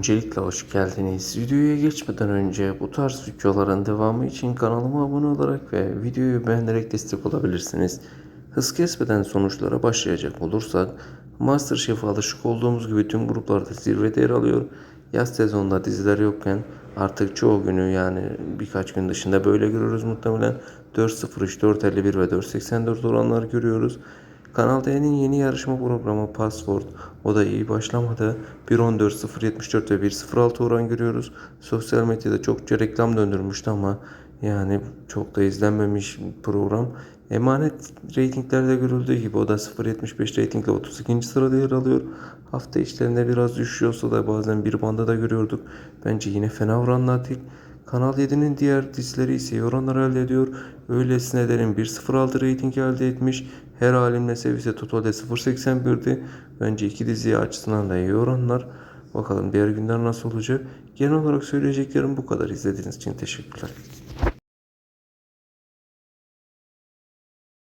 Öncelikle hoş geldiniz. Videoya geçmeden önce bu tarz videoların devamı için kanalıma abone olarak ve videoyu beğenerek destek olabilirsiniz. Hız kesmeden sonuçlara başlayacak olursak Masterchef'e alışık olduğumuz gibi tüm gruplarda zirvede yer alıyor. Yaz sezonunda diziler yokken artık çoğu günü yani birkaç gün dışında böyle görüyoruz muhtemelen. 4.03, 4.51 ve 4.84 oranlar görüyoruz. Kanal D'nin yeni yarışma programı Password. O da iyi başlamadı. 1.14, 0.74 ve 1.06 oran görüyoruz. Sosyal medyada çokça reklam döndürmüştü ama yani çok da izlenmemiş program. Emanet reytinglerde görüldüğü gibi o da 0.75 reytingle 32. sırada yer alıyor. Hafta içlerinde biraz düşüyorsa da bazen bir banda da görüyorduk. Bence yine fena oranlar değil. Kanal 7'nin diğer dizileri ise iyi oranlar elde ediyor. Öylesine derin 1.06 reyting elde etmiş. Her halimle seviyse totalde 0.81'di. Bence iki dizi açısından da iyi oranlar. Bakalım diğer günler nasıl olacak. Genel olarak söyleyeceklerim bu kadar. İzlediğiniz için teşekkürler.